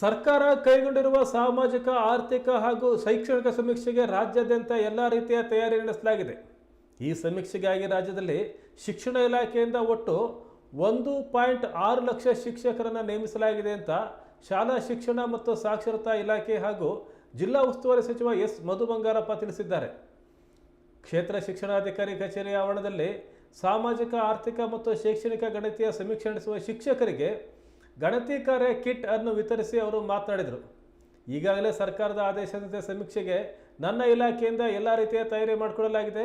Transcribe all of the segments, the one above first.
ಸರ್ಕಾರ ಕೈಗೊಂಡಿರುವ ಸಾಮಾಜಿಕ, ಆರ್ಥಿಕ ಹಾಗೂ ಶೈಕ್ಷಣಿಕ ಸಮೀಕ್ಷೆಗೆ ರಾಜ್ಯಾದ್ಯಂತ ಎಲ್ಲ ರೀತಿಯ ತಯಾರಿ ನಡೆಸಲಾಗಿದೆ. ಈ ಸಮೀಕ್ಷೆಗಾಗಿ ರಾಜ್ಯದಲ್ಲಿ ಶಿಕ್ಷಣ ಇಲಾಖೆಯಿಂದ ಒಟ್ಟು ಒಂದು ಪಾಯಿಂಟ್ ಆರು ಲಕ್ಷ ಶಿಕ್ಷಕರನ್ನು ನೇಮಿಸಲಾಗಿದೆ ಅಂತ ಶಾಲಾ ಶಿಕ್ಷಣ ಮತ್ತು ಸಾಕ್ಷರತಾ ಇಲಾಖೆ ಹಾಗೂ ಜಿಲ್ಲಾ ಉಸ್ತುವಾರಿ ಸಚಿವ ಎಸ್. ಮಧು ಬಂಗಾರಪ್ಪ ತಿಳಿಸಿದ್ದಾರೆ. ಕ್ಷೇತ್ರ ಶಿಕ್ಷಣಾಧಿಕಾರಿ ಕಚೇರಿ ಆವರಣದಲ್ಲಿ ಸಾಮಾಜಿಕ, ಆರ್ಥಿಕ ಮತ್ತು ಶೈಕ್ಷಣಿಕ ಗಣತಿಯ ಸಮೀಕ್ಷೆ ನಡೆಸುವ ಶಿಕ್ಷಕರಿಗೆ ಗಣತಿ ಕಾರ್ಯ ಕಿಟ್ ಅನ್ನು ವಿತರಿಸಿ ಅವರು ಮಾತನಾಡಿದರು. ಈಗಾಗಲೇ ಸರ್ಕಾರದ ಆದೇಶದಂತೆ ಸಮೀಕ್ಷೆಗೆ ನನ್ನ ಇಲಾಖೆಯಿಂದ ಎಲ್ಲ ರೀತಿಯ ತಯಾರಿ ಮಾಡಿಕೊಳ್ಳಲಾಗಿದೆ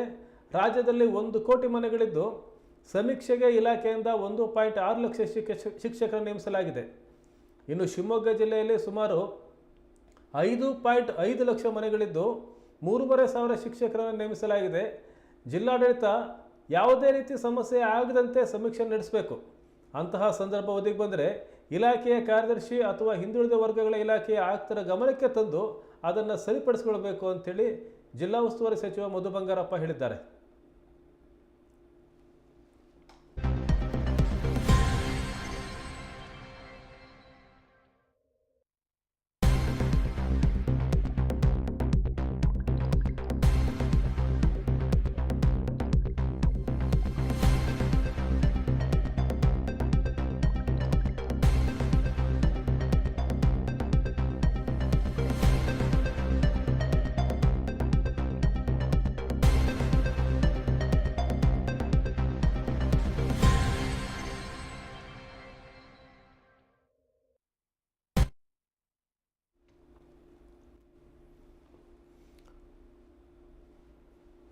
ರಾಜ್ಯದಲ್ಲಿ ಒಂದು ಕೋಟಿ ಮನೆಗಳಿದ್ದು ಸಮೀಕ್ಷೆಗೆ ಇಲಾಖೆಯಿಂದ ಒಂದು ಪಾಯಿಂಟ್ ಆರು ಲಕ್ಷ ಶಿಕ್ಷ, ಶಿಕ್ಷಕರನ್ನು ನೇಮಿಸಲಾಗಿದೆ. ಇನ್ನು ಶಿವಮೊಗ್ಗ ಜಿಲ್ಲೆಯಲ್ಲಿ ಸುಮಾರು ಐದು ಪಾಯಿಂಟ್ ಐದು ಲಕ್ಷ ಮನೆಗಳಿದ್ದು ಮೂರುವರೆ ಸಾವಿರ ಶಿಕ್ಷಕರನ್ನು ನೇಮಿಸಲಾಗಿದೆ. ಜಿಲ್ಲಾಡಳಿತ ಯಾವುದೇ ರೀತಿ ಸಮಸ್ಯೆ ಆಗದಂತೆ ಸಮೀಕ್ಷೆ ನಡೆಸಬೇಕು. ಅಂತಹ ಸಂದರ್ಭ ಒದಗಿ ಬಂದರೆ ಇಲಾಖೆಯ ಕಾರ್ಯದರ್ಶಿ ಅಥವಾ ಹಿಂದುಳಿದ ವರ್ಗಗಳ ಇಲಾಖೆಯ ಆಯುಕ್ತರ ಗಮನಕ್ಕೆ ತಂದು ಅದನ್ನು ಸರಿಪಡಿಸಿಕೊಳ್ಬೇಕು ಅಂಥೇಳಿ ಜಿಲ್ಲಾ ಉಸ್ತುವಾರಿ ಸಚಿವ ಮಧು ಬಂಗಾರಪ್ಪ ಹೇಳಿದ್ದಾರೆ.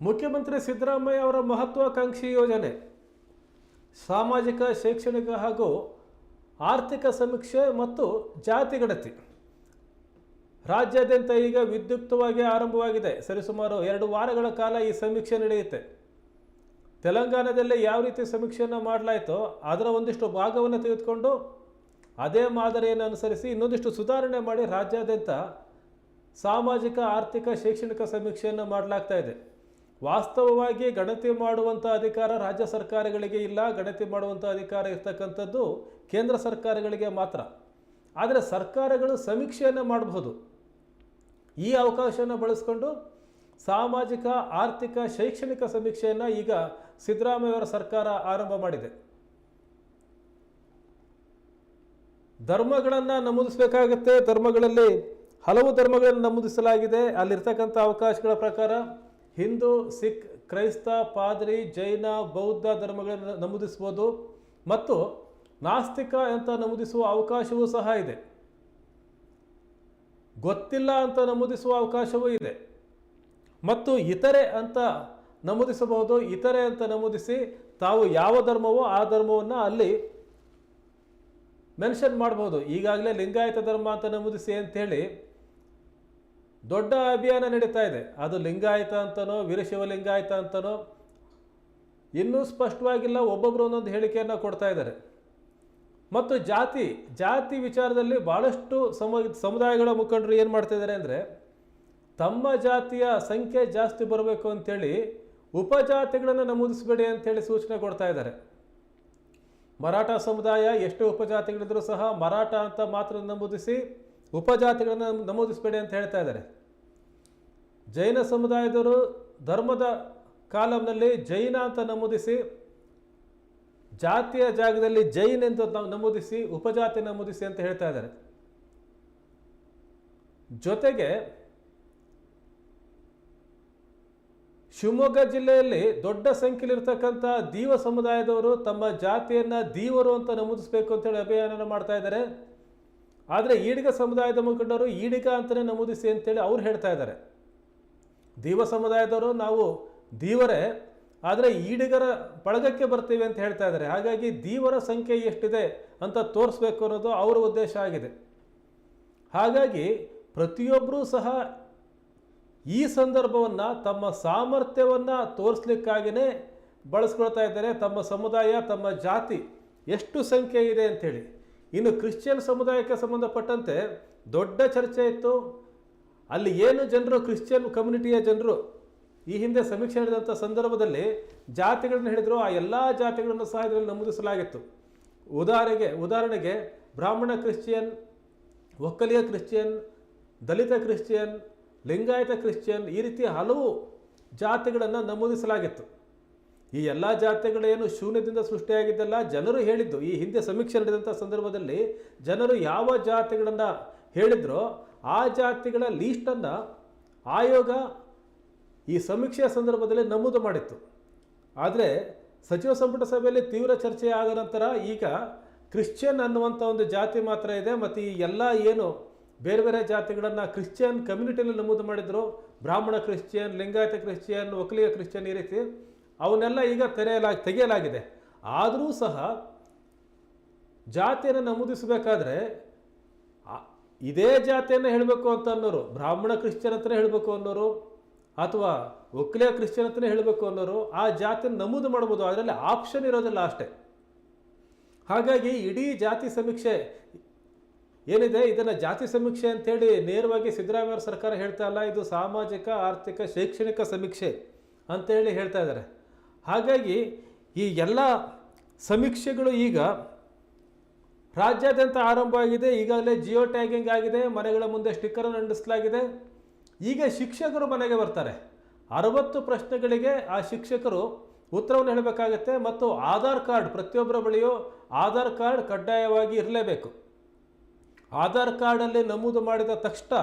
ಮುಖ್ಯಮಂತ್ರಿ ಸಿದ್ದರಾಮಯ್ಯ ಅವರ ಮಹತ್ವಾಕಾಂಕ್ಷಿ ಯೋಜನೆ. ಸಾಮಾಜಿಕ, ಶೈಕ್ಷಣಿಕ ಹಾಗೂ ಆರ್ಥಿಕ ಸಮೀಕ್ಷೆ ಮತ್ತು ಜಾತಿ ಗಣತಿ. ರಾಜ್ಯಾದ್ಯಂತ ಈಗ ವಿದ್ಯುಕ್ತವಾಗಿ ಆರಂಭವಾಗಿದೆ. ಸರಿಸುಮಾರು ಎರಡು ವಾರಗಳ ಕಾಲ ಈ ಸಮೀಕ್ಷೆ ನಡೆಯುತ್ತೆ. ತೆಲಂಗಾಣದಲ್ಲಿ ಯಾವ ರೀತಿ ಸಮೀಕ್ಷೆಯನ್ನು ಮಾಡಲಾಯಿತೋ ಅದರ ಒಂದಿಷ್ಟು ಭಾಗವನ್ನು ತೆಗೆದುಕೊಂಡು ಅದೇ ಮಾದರಿಯನ್ನು ಅನುಸರಿಸಿ ಇನ್ನೊಂದಿಷ್ಟು ಸುಧಾರಣೆ ಮಾಡಿ ರಾಜ್ಯಾದ್ಯಂತ ಸಾಮಾಜಿಕ, ಆರ್ಥಿಕ, ಶೈಕ್ಷಣಿಕ ಸಮೀಕ್ಷೆಯನ್ನು ಮಾಡಲಾಗ್ತಾ ಇದೆ. ವಾಸ್ತವವಾಗಿ ಗಣತಿ ಮಾಡುವಂಥ ಅಧಿಕಾರ ರಾಜ್ಯ ಸರ್ಕಾರಗಳಿಗೆ ಇಲ್ಲ, ಗಣತಿ ಮಾಡುವಂಥ ಅಧಿಕಾರ ಇರ್ತಕ್ಕಂಥದ್ದು ಕೇಂದ್ರ ಸರ್ಕಾರಗಳಿಗೆ ಮಾತ್ರ. ಆದರೆ ಸರ್ಕಾರಗಳು ಸಮೀಕ್ಷೆಯನ್ನು ಮಾಡಬಹುದು. ಈ ಅವಕಾಶವನ್ನು ಬಳಸ್ಕೊಂಡು ಸಾಮಾಜಿಕ, ಆರ್ಥಿಕ, ಶೈಕ್ಷಣಿಕ ಸಮೀಕ್ಷೆಯನ್ನು ಈಗ ಸಿದ್ದರಾಮಯ್ಯವರ ಸರ್ಕಾರ ಆರಂಭ ಮಾಡಿದೆ. ಧರ್ಮಗಳನ್ನು ನಮೂದಿಸಬೇಕಾಗುತ್ತೆ. ಧರ್ಮಗಳಲ್ಲಿ ಹಲವು ಧರ್ಮಗಳನ್ನು ನಮೂದಿಸಲಾಗಿದೆ. ಅಲ್ಲಿರ್ತಕ್ಕಂಥ ಅವಕಾಶಗಳ ಪ್ರಕಾರ ಹಿಂದೂ, ಸಿಖ್, ಕ್ರೈಸ್ತ, ಪಾದ್ರಿ, ಜೈನ, ಬೌದ್ಧ ಧರ್ಮಗಳನ್ನು ನಮೂದಿಸ್ಬೋದು ಮತ್ತು ನಾಸ್ತಿಕ ಅಂತ ನಮೂದಿಸುವ ಅವಕಾಶವೂ ಸಹ ಇದೆ. ಗೊತ್ತಿಲ್ಲ ಅಂತ ನಮೂದಿಸುವ ಅವಕಾಶವೂ ಇದೆ. ಮತ್ತು ಇತರೆ ಅಂತ ನಮೂದಿಸಬಹುದು, ಇತರೆ ಅಂತ ನಮೂದಿಸಿ ತಾವು ಯಾವ ಧರ್ಮವೋ ಆ ಧರ್ಮವನ್ನು ಅಲ್ಲಿ ಮೆನ್ಷನ್ ಮಾಡ್ಬೋದು ಈಗಾಗಲೇ ಲಿಂಗಾಯತ ಧರ್ಮ ಅಂತ ನಮೂದಿಸಿ ಅಂಥೇಳಿ ದೊಡ್ಡ ಅಭಿಯಾನ ನಡೀತಾ ಇದೆ. ಅದು ಲಿಂಗಾಯತ ಅಂತನೋ, ವೀರಶೈವ ಲಿಂಗಾಯತ ಅಂತನೋ, ಇನ್ನೂ ಸ್ಪಷ್ಟವಾಗಿಲ್ಲ ಒಬ್ಬೊಬ್ಬರು ಒಂದೊಂದು ಹೇಳಿಕೆಯನ್ನು ಕೊಡ್ತಾ ಇದ್ದಾರೆ. ಮತ್ತು ಜಾತಿ ಜಾತಿ ವಿಚಾರದಲ್ಲಿ ಭಾಳಷ್ಟು ಸಮ, ಸಮುದಾಯಗಳ ಮುಖಂಡರು ಏನು ಮಾಡ್ತಾ ಇದ್ದಾರೆ ಅಂದರೆ, ತಮ್ಮ ಜಾತಿಯ ಸಂಖ್ಯೆ ಜಾಸ್ತಿ ಬರಬೇಕು ಅಂಥೇಳಿ ಉಪಜಾತಿಗಳನ್ನು ನಮೂದಿಸಬೇಡಿ ಅಂಥೇಳಿ ಸೂಚನೆ ಕೊಡ್ತಾ ಇದ್ದಾರೆ. ಮರಾಠ ಸಮುದಾಯ ಎಷ್ಟು ಉಪಜಾತಿಗಳಿದ್ರೂ ಸಹ ಮರಾಠ ಅಂತ ಮಾತ್ರ ನಮೂದಿಸಿ ಉಪಜಾತಿಗಳನ್ನು ನಮೂದಿಸಬೇಡಿ ಅಂತ ಹೇಳ್ತಾ ಇದ್ದಾರೆ. ಜೈನ ಸಮುದಾಯದವರು ಧರ್ಮದ ಕಾಲಂನಲ್ಲಿ ಜೈನ ಅಂತ ನಮೂದಿಸಿ, ಜಾತಿಯ ಜಾಗದಲ್ಲಿ ಜೈನ್ ಎಂದು ನಮೂದಿಸಿ, ಉಪಜಾತಿ ನಮೂದಿಸಿ ಅಂತ ಹೇಳ್ತಾ ಇದ್ದಾರೆ. ಜೊತೆಗೆ ಶಿವಮೊಗ್ಗ ಜಿಲ್ಲೆಯಲ್ಲಿ ದೊಡ್ಡ ಸಂಖ್ಯೆಯಲ್ಲಿರ್ತಕ್ಕಂಥ ದೀವ ಸಮುದಾಯದವರು ತಮ್ಮ ಜಾತಿಯನ್ನು ದೀವರು ಅಂತ ನಮೂದಿಸಬೇಕು ಅಂತೇಳಿ ಅಭಿಯಾನ ಮಾಡ್ತಾ ಇದ್ದಾರೆ. ಆದರೆ ಈಡಿಗ ಸಮುದಾಯದ ಮುಖಂಡರು ಈಡಿಗ ಅಂತಲೇ ನಮೂದಿಸಿ ಅಂತೇಳಿ ಅವ್ರು ಹೇಳ್ತಾ ಇದ್ದಾರೆ. ದೀವ ಸಮುದಾಯದವರು ನಾವು ದೀವರೇ, ಆದರೆ ಈಡಿಗರ ಬಳಗಕ್ಕೆ ಬರ್ತೀವಿ ಅಂತ ಹೇಳ್ತಾ ಇದ್ದಾರೆ. ಹಾಗಾಗಿ ದೀವರ ಸಂಖ್ಯೆ ಎಷ್ಟಿದೆ ಅಂತ ತೋರಿಸ್ಬೇಕು ಅನ್ನೋದು ಅವರ ಉದ್ದೇಶ ಆಗಿದೆ. ಹಾಗಾಗಿ ಪ್ರತಿಯೊಬ್ಬರೂ ಸಹ ಈ ಸಂದರ್ಭವನ್ನು, ತಮ್ಮ ಸಾಮರ್ಥ್ಯವನ್ನು ತೋರಿಸ್ಲಿಕ್ಕಾಗಿಯೇ ಬಳಸ್ಕೊಳ್ತಾ ಇದ್ದಾರೆ. ತಮ್ಮ ಸಮುದಾಯ, ತಮ್ಮ ಜಾತಿ ಎಷ್ಟು ಸಂಖ್ಯೆ ಇದೆ ಅಂಥೇಳಿ ಇನ್ನು ಕ್ರಿಶ್ಚಿಯನ್ ಸಮುದಾಯಕ್ಕೆ ಸಂಬಂಧಪಟ್ಟಂತೆ ದೊಡ್ಡ ಚರ್ಚೆ ಇತ್ತು. ಅಲ್ಲಿ ಏನು ಜನರು, ಕ್ರಿಶ್ಚಿಯನ್ ಕಮ್ಯುನಿಟಿಯ ಜನರು ಈ ಹಿಂದೆ ಸಮೀಕ್ಷೆ ನಡೆದಂಥ ಸಂದರ್ಭದಲ್ಲಿ ಜಾತಿಗಳನ್ನು ಹೇಳಿದರು ಆ ಎಲ್ಲ ಜಾತಿಗಳನ್ನು ಸಹ ಇದರಲ್ಲಿ ನಮೂದಿಸಲಾಗಿತ್ತು. ಉದಾಹರಣೆಗೆ ಉದಾಹರಣೆಗೆ Brahmin Christian, Vokkaliga Christian, Dalit Christian, Lingayat Christian ಈ ರೀತಿ ಹಲವು ಜಾತಿಗಳನ್ನು ನಮೂದಿಸಲಾಗಿತ್ತು. ಈ ಎಲ್ಲ ಜಾತಿಗಳೇನು ಶೂನ್ಯದಿಂದ ಸೃಷ್ಟಿಯಾಗಿದ್ದಲ್ಲ, ಜನರು ಹೇಳಿದ್ದು, ಈ ಹಿಂದೆ ಸಮೀಕ್ಷೆ ನಡೆದಂಥ ಸಂದರ್ಭದಲ್ಲಿ ಜನರು ಯಾವ ಜಾತಿಗಳನ್ನು ಹೇಳಿದ್ರೋ ಆ ಜಾತಿಗಳ ಲೀಸ್ಟನ್ನು ಆಯೋಗ ಈ ಸಮೀಕ್ಷೆಯ ಸಂದರ್ಭದಲ್ಲಿ ನಮೂದು ಮಾಡಿತ್ತು. ಆದರೆ ಸಚಿವ ಸಂಪುಟ ಸಭೆಯಲ್ಲಿ ತೀವ್ರ ಚರ್ಚೆಯಾದ ನಂತರ ಈಗ ಕ್ರಿಶ್ಚಿಯನ್ ಅನ್ನುವಂಥ ಒಂದು ಜಾತಿ ಮಾತ್ರ ಇದೆ, ಮತ್ತು ಈ ಎಲ್ಲ ಏನು ಬೇರೆ ಬೇರೆ ಜಾತಿಗಳನ್ನು ಕ್ರಿಶ್ಚಿಯನ್ ಕಮ್ಯುನಿಟಿಯಲ್ಲಿ ನಮೂದು ಮಾಡಿದರು, Brahmin Christian, Lingayat Christian, Vokkaliga Christian ಈ ರೀತಿ ಅವನ್ನೆಲ್ಲ ಈಗ ತೆರೆಯಲಾಗಿ ತೆಗೆಯಲಾಗಿದೆ. ಆದರೂ ಸಹ ಜಾತಿಯನ್ನು ನಮೂದಿಸಬೇಕಾದ್ರೆ ಇದೇ ಜಾತಿಯನ್ನು ಹೇಳಬೇಕು ಅಂತ ಅನ್ನೋರು, ಬ್ರಾಹ್ಮಣ ಕ್ರಿಶ್ಚಿಯನ್ ಅಂತಲೇ ಹೇಳಬೇಕು ಅನ್ನೋರು, ಅಥವಾ ಒಕ್ಕಲಿಯ ಕ್ರಿಶ್ಚಿಯನ್ ಅಂತಲೇ ಹೇಳಬೇಕು ಅನ್ನೋರು, ಆ ಜಾತಿಯನ್ನು ನಮೂದು ಮಾಡ್ಬೋದು ಅದರಲ್ಲಿ ಆಪ್ಷನ್ ಇರೋದಿಲ್ಲ ಅಷ್ಟೇ. ಹಾಗಾಗಿ ಇಡೀ ಜಾತಿ ಸಮೀಕ್ಷೆ, ಏನಿದೆ? ಇದನ್ನು ಜಾತಿ ಸಮೀಕ್ಷೆ ಅಂತೇಳಿ ನೇರವಾಗಿ ಸಿದ್ದರಾಮಯ್ಯ ಸರ್ಕಾರ ಹೇಳ್ತಾ ಇಲ್ಲ. ಇದು ಸಾಮಾಜಿಕ, ಆರ್ಥಿಕ, ಶೈಕ್ಷಣಿಕ ಸಮೀಕ್ಷೆ ಅಂತೇಳಿ ಹೇಳ್ತಾ ಇದ್ದಾರೆ. ಹಾಗಾಗಿ ಈ ಎಲ್ಲ ಸಮೀಕ್ಷೆಗಳು ಈಗ ರಾಜ್ಯಾದ್ಯಂತ ಆರಂಭ ಆಗಿದೆ. ಈಗಾಗಲೇ ಜಿಯೋ ಟ್ಯಾಗಿಂಗ್ ಆಗಿದೆ. ಮನೆಗಳ ಮುಂದೆ ಸ್ಟಿಕ್ಕರನ್ನು ಅಂಟಿಸಲಾಗಿದೆ. ಈಗ ಶಿಕ್ಷಕರು ಮನೆಗೆ ಬರ್ತಾರೆ. ಅರವತ್ತು ಪ್ರಶ್ನೆಗಳಿಗೆ ಆ ಶಿಕ್ಷಕರು ಉತ್ತರವನ್ನು ಹೇಳಬೇಕಾಗತ್ತೆ ಮತ್ತು ಆಧಾರ್ ಕಾರ್ಡ್ ಪ್ರತಿಯೊಬ್ಬರ ಬಳಿಯೂ ಆಧಾರ್ ಕಾರ್ಡ್ ಕಡ್ಡಾಯವಾಗಿ ಇರಲೇಬೇಕು. ಆಧಾರ್ ಕಾರ್ಡಲ್ಲಿ ನಮೂದು ಮಾಡಿದ ತಕ್ಷಣ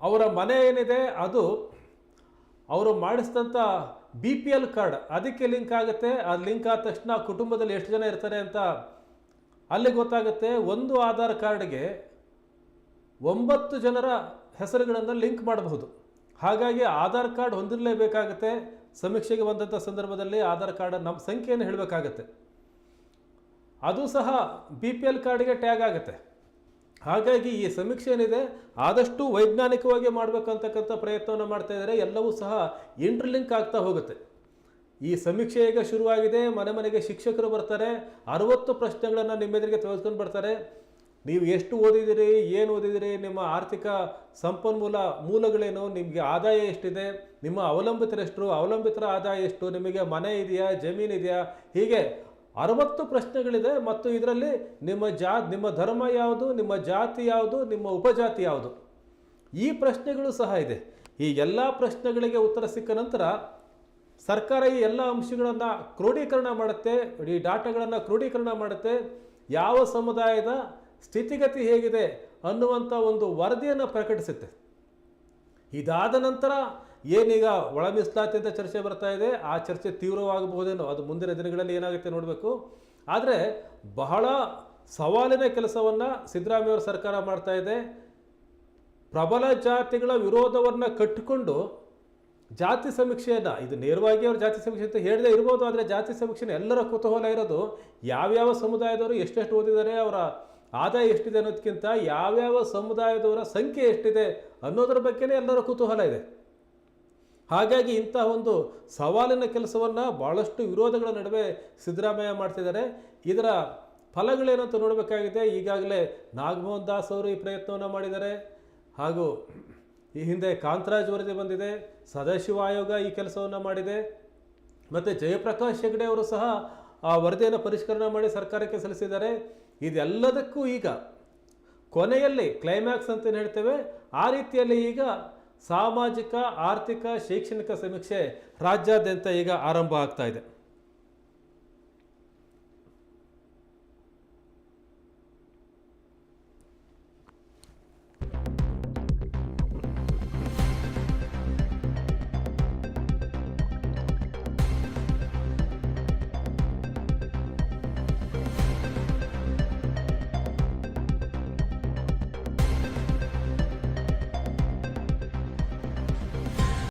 ಅವರ ಮನೆ ಏನಿದೆ ಅದು ಅವರು ಮಾಡಿಸಿದಂಥ ಬಿ ಪಿ ಎಲ್ ಕಾರ್ಡ್ ಅದಕ್ಕೆ ಲಿಂಕ್ ಆಗುತ್ತೆ. ಅದು ಲಿಂಕ್ ಆದ ತಕ್ಷಣ ಕುಟುಂಬದಲ್ಲಿ ಎಷ್ಟು ಜನ ಇರ್ತಾರೆ ಅಂತ ಅಲ್ಲಿ ಗೊತ್ತಾಗುತ್ತೆ. ಒಂದು ಆಧಾರ್ ಕಾರ್ಡ್ಗೆ ಒಂಬತ್ತು ಜನರ ಹೆಸರುಗಳನ್ನು ಲಿಂಕ್ ಮಾಡಬಹುದು. ಹಾಗಾಗಿ ಆಧಾರ್ ಕಾರ್ಡ್ ಹೊಂದಿರಲೇಬೇಕಾಗುತ್ತೆ. ಸಮೀಕ್ಷೆಗೆ ಬಂದಂಥ ಸಂದರ್ಭದಲ್ಲಿ ಆಧಾರ್ ಕಾರ್ಡ್ ನಮ್ಮ ಸಂಖ್ಯೆಯನ್ನು ಹೇಳಬೇಕಾಗತ್ತೆ. ಅದು ಸಹ ಬಿ ಪಿ ಎಲ್ ಕಾರ್ಡ್ಗೆ ಟ್ಯಾಗ್ ಆಗುತ್ತೆ. ಹಾಗಾಗಿ ಈ ಸಮೀಕ್ಷೆ ಏನಿದೆ, ಆದಷ್ಟು ವೈಜ್ಞಾನಿಕವಾಗಿ ಮಾಡಬೇಕಂತಕ್ಕಂಥ ಪ್ರಯತ್ನವನ್ನು ಮಾಡ್ತಾ ಇದ್ದಾರೆ. ಎಲ್ಲವೂ ಸಹ ಇಂಟರ್ಲಿಂಕ್ ಆಗ್ತಾ ಹೋಗುತ್ತೆ. ಈ ಸಮೀಕ್ಷೆ ಈಗ ಶುರುವಾಗಿದೆ. ಮನೆ ಮನೆಗೆ ಶಿಕ್ಷಕರು ಬರ್ತಾರೆ. ಅರವತ್ತು ಪ್ರಶ್ನೆಗಳನ್ನು ನಿಮ್ಮೆದುರಿಗೆ ತೆಗೆದುಕೊಂಡು ಬರ್ತಾರೆ. ನೀವು ಎಷ್ಟು ಓದಿದಿರಿ, ಏನು ಓದಿದಿರಿ, ನಿಮ್ಮ ಆರ್ಥಿಕ ಸಂಪನ್ಮೂಲ ಮೂಲಗಳೇನು, ನಿಮಗೆ ಆದಾಯ ಎಷ್ಟಿದೆ, ನಿಮ್ಮ ಅವಲಂಬಿತರೆಷ್ಟು ಅವಲಂಬಿತರ ಆದಾಯ ಎಷ್ಟು, ನಿಮಗೆ ಮನೆ ಇದೆಯಾ ಜಮೀನು ಇದೆಯಾ ಹೀಗೆ ಅರವತ್ತು ಪ್ರಶ್ನೆಗಳಿದೆ ಮತ್ತು ಇದರಲ್ಲಿ ನಿಮ್ಮ ಜಾ, ನಿಮ್ಮ ಧರ್ಮ ಯಾವುದು, ನಿಮ್ಮ ಜಾತಿ ಯಾವುದು, ನಿಮ್ಮ ಉಪಜಾತಿ ಯಾವುದು? ಈ ಪ್ರಶ್ನೆಗಳು ಸಹ ಇದೆ. ಈ ಎಲ್ಲ ಪ್ರಶ್ನೆಗಳಿಗೆ ಉತ್ತರ ಸಿಕ್ಕ ನಂತರ ಸರ್ಕಾರ ಈ ಎಲ್ಲ ಅಂಶಗಳನ್ನು ಕ್ರೋಢೀಕರಣ ಮಾಡುತ್ತೆ, ಈ ಡಾಟಾಗಳನ್ನು ಕ್ರೋಢೀಕರಣ ಮಾಡುತ್ತೆ. ಯಾವ ಸಮುದಾಯದ ಸ್ಥಿತಿಗತಿ ಹೇಗಿದೆ ಅನ್ನುವಂಥ ಒಂದು ವರದಿಯನ್ನು ಪ್ರಕಟಿಸುತ್ತೆ. ಇದಾದ ನಂತರ ಏನೀಗ ಒಳ ಅಂತ ಚರ್ಚೆ ಬರ್ತಾ ಇದೆ, ಆ ಚರ್ಚೆ ತೀವ್ರವಾಗಬಹುದೇನೋ, ಅದು ಮುಂದಿನ ದಿನಗಳಲ್ಲಿ ಏನಾಗುತ್ತೆ ನೋಡಬೇಕು. ಆದರೆ ಬಹಳ ಸವಾಲಿನ ಕೆಲಸವನ್ನು ಸಿದ್ದರಾಮಯ್ಯವರ ಸರ್ಕಾರ ಮಾಡ್ತಾ ಇದೆ. ಪ್ರಬಲ ಜಾತಿಗಳ ವಿರೋಧವನ್ನು ಕಟ್ಟಿಕೊಂಡು ಜಾತಿ ಸಮೀಕ್ಷೆಯನ್ನು, ಇದು ನೇರವಾಗಿ ಅವರು ಜಾತಿ ಸಮೀಕ್ಷೆ ಅಂತ ಹೇಳದೇ ಇರ್ಬೋದು, ಆದರೆ ಜಾತಿ ಸಮೀಕ್ಷೆನ ಎಲ್ಲರ ಕುತೂಹಲ ಇರೋದು ಯಾವ್ಯಾವ ಸಮುದಾಯದವರು ಎಷ್ಟೆಷ್ಟು ಓದಿದ್ದಾರೆ, ಅವರ ಆದಾಯ ಎಷ್ಟಿದೆ ಅನ್ನೋದಕ್ಕಿಂತ ಯಾವ್ಯಾವ ಸಮುದಾಯದವರ ಸಂಖ್ಯೆ ಎಷ್ಟಿದೆ ಅನ್ನೋದ್ರ ಬಗ್ಗೆನೇ ಎಲ್ಲರ ಕುತೂಹಲ ಇದೆ. ಹಾಗಾಗಿ ಇಂತಹ ಒಂದು ಸವಾಲಿನ ಕೆಲಸವನ್ನು ಭಾಳಷ್ಟು ವಿರೋಧಗಳ ನಡುವೆ ಸಿದ್ದರಾಮಯ್ಯ ಮಾಡ್ತಿದ್ದಾರೆ. ಇದರ ಫಲಗಳೇನಂತ ನೋಡಬೇಕಾಗಿದೆ? ಈಗಾಗಲೇ ನಾಗಮೋಹನ್ ದಾಸ್ ಅವರು ಈ ಪ್ರಯತ್ನವನ್ನು ಮಾಡಿದ್ದಾರೆ. ಹಾಗೂ ಈ ಹಿಂದೆ ಕಾಂತರಾಜ್ ವರದಿ ಬಂದಿದೆ. ಸದಾಶಿವ ಆಯೋಗ ಈ ಕೆಲಸವನ್ನು ಮಾಡಿದೆ. ಮತ್ತು ಜಯಪ್ರಕಾಶ್ ಹೆಗ್ಡೆ ಅವರು ಸಹ ಆ ವರದಿಯನ್ನು ಪರಿಷ್ಕರಣೆ ಮಾಡಿ ಸರ್ಕಾರಕ್ಕೆ ಸಲ್ಲಿಸಿದ್ದಾರೆ. ಇದೆಲ್ಲದಕ್ಕೂ ಈಗ ಕೊನೆಯಲ್ಲಿ ಕ್ಲೈಮ್ಯಾಕ್ಸ್ ಅಂತ ಹೇಳ್ತೇವೆ. ಆ ರೀತಿಯಲ್ಲಿ ಈಗ ಸಾಮಾಜಿಕ ಆರ್ಥಿಕ ಶೈಕ್ಷಣಿಕ ಸಮೀಕ್ಷೆ ರಾಜ್ಯಾದ್ಯಂತ ಈಗ ಆರಂಭ ಆಗ್ತಾ ಇದೆ.